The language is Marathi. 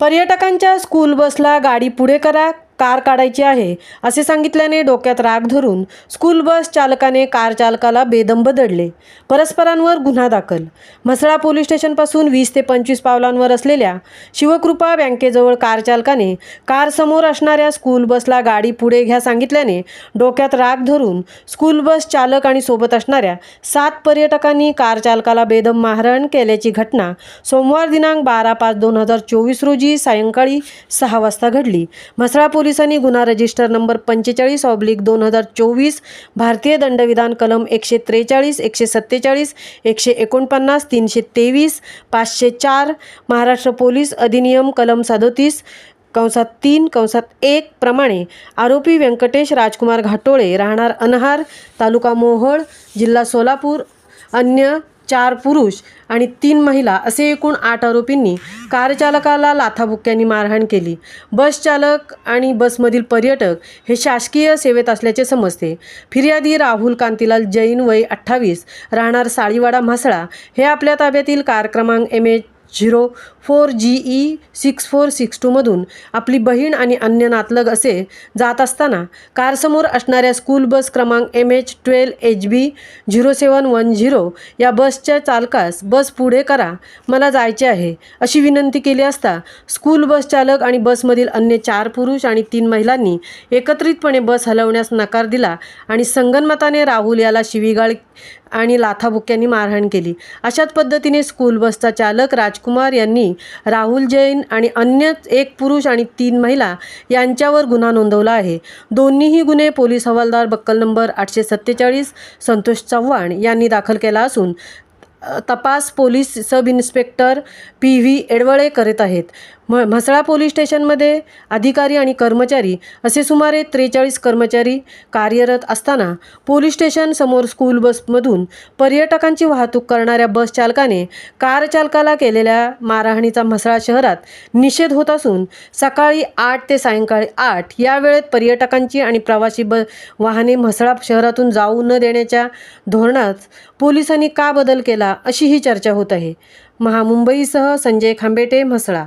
पर्यटकांच्या स्कूल बसला गाडी पुढे करा. कार काढायची आहे असे सांगितल्याने डोक्यात राग धरून स्कूल बस चालकाने कार चालकाला बेदम बदडले परस्परांवर गुन्हा दाखल. म्हसळा पोलीस स्टेशनपासून वीस ते पंचवीस पावलांवर असलेल्या शिवकृपा बँकेजवळ कार चालकाने कार समोर असणाऱ्या स्कूल बसला गाडी पुढे घ्या सांगितल्याने डोक्यात राग धरून स्कूल बस चालक आणि सोबत असणाऱ्या सात पर्यटकांनी कार चालकाला बेदम मारहाण केल्याची घटना सोमवार दिनांक बारा पाच दोन हजार चोवीस रोजी सायंकाळी सहा वाजता घडली. म्हसळा पोलीस पोलिसांनी गुन्हा रजिस्टर नंबर पंचेचाळीस ऑब्लिक दोन हजार चोवीस भारतीय दंडविधान कलम एकशे त्रेचाळीस एकशे सत्तेचाळीस एकशे एकोणपन्नास तीनशे तेवीस पाचशे चार महाराष्ट्र पोलीस अधिनियम कलम सदोतीस कंसात तीन कंसात एक प्रमाणे आरोपी व्यंकटेश राजकुमार घाटोळे राहणार अनहार तालुका मोहोळ जिल्हा सोलापूर अन्य चार पुरुष आणि तीन महिला असे एकूण आठ आरोपींनी कारचालकाला लाथाबुक्क्यांनी मारहाण केली. बस चालक आणि बसमधील पर्यटक हे शासकीय सेवेत असल्याचे समजते. फिर्यादी राहुल कांतीलाल जैन वय अठ्ठावीस राहणार साळीवाडा म्हसळा हे आपल्या ताब्यातील कार क्रमांक M H zero four G E six four six टूमधून आपली बहीण आणि अन्य नातलग असे जात असताना कारसमोर असणाऱ्या स्कूल बस क्रमांक M H twelve H B zero seven one zero या बसच्या चालकास बस पुढे करा मला जायचे आहे अशी विनंती केली असता स्कूल बस चालक आणि बसमधील अन्य चार पुरुष आणि तीन महिलांनी एकत्रितपणे बस हलवण्यास नकार दिला आणि संगनमताने राहुल याला शिवीगाळ आणि लाथाबुक्क्यांनी मारहाण केली. अशाच पद्धतीने स्कूल बसचा चालक राज राजकुमार यांनी राहुल जैन आणि अन्य एक पुरुष आणि तीन महिला यांच्यावर गुन्हा नोंदवला आहे. दोन्हीही गुन्हे पोलीस हवालदार बक्कल नंबर आठशे सत्तेचाळीस संतोष चव्हाण यांनी दाखल केला असून तपास police sub inspector P V Edwale करत आहेत. म म्हसळा पोलीस स्टेशनमध्ये अधिकारी आणि कर्मचारी असे सुमारे त्रेचाळीस कर्मचारी कार्यरत असताना पोलीस स्टेशन समोर स्कूल बसमधून पर्यटकांची वाहतूक करणाऱ्या बस चालकाने कार चालकाला केलेल्या मारहाणीचा म्हसळा शहरात निषेध होत असून सकाळी आठ ते सायंकाळी आठ या वेळेत पर्यटकांची आणि प्रवासी ब वाहने म्हसळा शहरातून जाऊ न देण्याच्या धोरणात पोलिसांनी का बदल केला अशी ही चर्चा होत आहे. महामुंबईसह संजय खांबेटे म्हसळा